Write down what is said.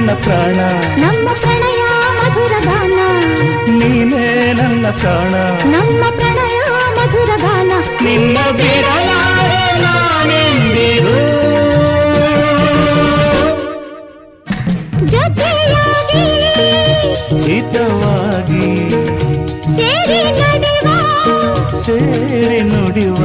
ನನ್ನ ಪ್ರಾಣ. ನಮ್ಮ ಪ್ರಣಯ ಮಧುರ ಗಾನ. ನೀನೇ ನನ್ನ ಪ್ರಾಣ. ನಮ್ಮ ಪ್ರಣಯ ಮಧುರ ಗಾನ. ನಿನ್ನ ಬಿಡಲಾರೆ ನಾನೆಂದಿರು ಜೊತೆಯಾಗಿ ಹಿತವಾಗಿ ಸೇರಿ ನುಡಿವ. ಸೇರಿ ನುಡಿವ.